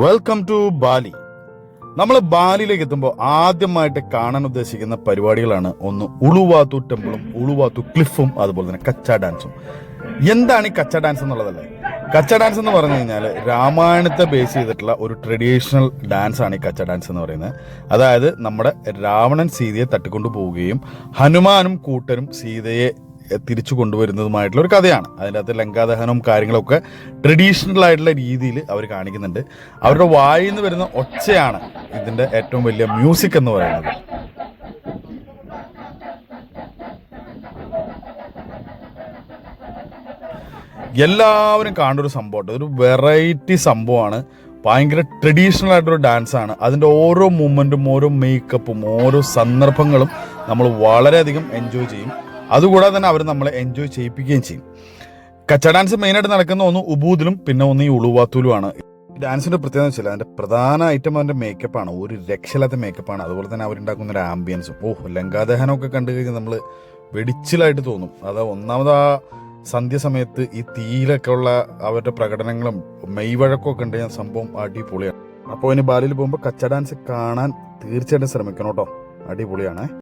Welcome to Bali നമ്മൾ ബാലിയിലേക്ക് എത്തുമ്പോൾ ആദ്യമായിട്ട് കാണാൻ ഉദ്ദേശിക്കുന്ന പരിപാടികളാണ് ഒന്ന് ഉളുവാത്തു ടെമ്പിളും ഉളുവാത്തു ക്ലിഫും അതുപോലെ തന്നെ കച്ച ഡാൻസും എന്താണ് ഈ കച്ച ഡാൻസ് എന്നുള്ളതല്ലേ? കച്ച ഡാൻസ് എന്ന് പറഞ്ഞു കഴിഞ്ഞാൽ രാമായണത്തെ ബേസ് ചെയ്തിട്ടുള്ള ഒരു ട്രഡീഷണൽ ഡാൻസ് ആണ് ഈ കച്ച ഡാൻസ് എന്ന് പറയുന്നത്. അതായത് നമ്മുടെ രാവണൻ സീതയെ തട്ടിക്കൊണ്ടു പോവുകയും ഹനുമാനും കൂട്ടരും സീതയെ തിരിച്ചു കൊണ്ടുവരുന്നതുമായിട്ടുള്ള ഒരു കഥയാണ്. അതിന്റെ അകത്ത് ലങ്കാദഹനവും കാര്യങ്ങളൊക്കെ ട്രഡീഷണൽ ആയിട്ടുള്ള രീതിയിൽ അവർ കാണിക്കുന്നുണ്ട്. അവരുടെ വായിൽ നിന്ന് വരുന്ന ഒച്ചയാണ് ഇതിന്റെ ഏറ്റവും വലിയ മ്യൂസിക് എന്ന് പറയുന്നത്. എല്ലാവരും കാണുന്ന ഒരു സംഭവം ഒരു വെറൈറ്റി സംഭവമാണ്. ഭയങ്കര ട്രഡീഷണൽ ആയിട്ടൊരു ഡാൻസ് ആണ്. അതിന്റെ ഓരോ മൂമെന്റും ഓരോ മേക്കപ്പും ഓരോ സന്ദർഭങ്ങളും നമ്മൾ വളരെയധികം എൻജോയ് ചെയ്യും. അതുകൂടാതെ തന്നെ അവർ നമ്മളെ എൻജോയ് ചെയ്യിപ്പിക്കുകയും ചെയ്യും. കച്ച ഡാൻസ് മെയിനായിട്ട് നടക്കുന്ന ഒന്ന് ഉബൂദിലും പിന്നെ ഒന്ന് ഈ ഉളുവാത്തൂലുമാണ്. ഡാൻസിന്റെ പ്രത്യേകത വെച്ചാൽ അതിന്റെ പ്രധാന ഐറ്റം അവന്റെ മേക്കപ്പാണ് ഒരു രക്ഷയില്ലാത്ത മേക്കപ്പാണ് അതുപോലെ തന്നെ അവരുണ്ടാക്കുന്ന ഒരു ആംബിയൻസും ഓ ലങ്കാദഹനമൊക്കെ കണ്ടു കഴിഞ്ഞാൽ നമ്മൾ വെടിച്ചിലായിട്ട് തോന്നും. അത് ഒന്നാമതാ സന്ധ്യ സമയത്ത് ഈ തീയിലൊക്കെ ഉള്ള അവരുടെ പ്രകടനങ്ങളും മെയ്വഴക്കമൊക്കെ ഉണ്ട്. ഞാൻ സംഭവം അടിപൊളിയാണ്. അപ്പോൾ ഇനി ബാലിയിൽ പോകുമ്പോൾ കച്ച ഡാൻസ് കാണാൻ തീർച്ചയായിട്ടും ശ്രമിക്കണം കേട്ടോ. അടിപൊളിയാണ്.